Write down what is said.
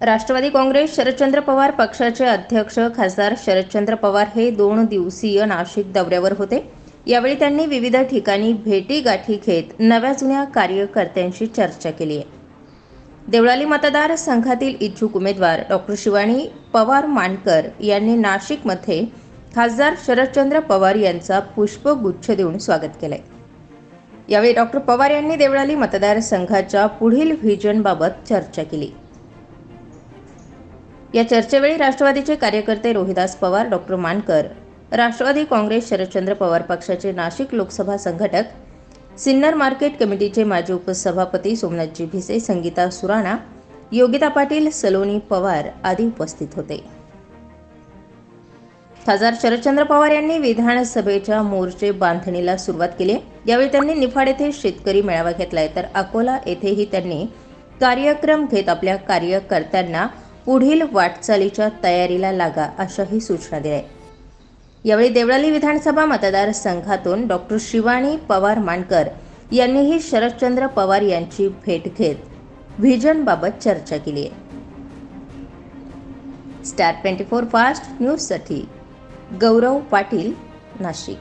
राष्ट्रवादी काँग्रेस शरदचंद्र पवार पक्षाचे अध्यक्ष खासदार शरदचंद्र पवार हे दोन दिवसीय नाशिक दौऱ्यावर होते. यावेळी त्यांनी विविध ठिकाणी भेटी गाठी घेत नव्या जुन्या कार्यकर्त्यांशी चर्चा केली आहे. देवळाली मतदारसंघातील इच्छुक उमेदवार डॉक्टर शिवानी पवार मानकर यांनी नाशिकमध्ये खासदार शरदचंद्र पवार यांचा पुष्पगुच्छ देऊन स्वागत केलंय. यावेळी डॉक्टर पवार यांनी देवळाली मतदारसंघाच्या पुढील व्हिजनबाबत चर्चा केली. या चर्चेवेळी राष्ट्रवादीचे कार्यकर्ते रोहिदास पवार डॉक्टर मानकर राष्ट्रवादी काँग्रेस शरदचंद्र पवार पक्षाचे नाशिक लोकसभा संघटक सिन्नर मार्केट कमिटीचे माजी उपसभापती सोमनाथजी भिसे संगीता सुराणा योगिता पाटील सलोनी पवार आदी उपस्थित होते. खासदार शरदचंद्र पवार यांनी विधानसभेच्या मोर्चे बांधणीला सुरुवात केली. यावेळी त्यांनी निफाड येथे शेतकरी मेळावा घेतलाय. तर अकोला येथेही त्यांनी कार्यक्रम घेत आपल्या कार्यकर्त्यांना पुढील वाटचालीच्या तयारीला लागा अशाही सूचना दिल्या. यावेळी देवळाली विधानसभा मतदारसंघातून डॉक्टर शिवानी पवार मानकर यांनीही शरदचंद्र पवार यांची भेट घेत व्हिजनबाबत चर्चा केली आहे. स्टार ट्वेंटी फोर फास्ट न्यूजसाठी गौरव पाटील नाशिक.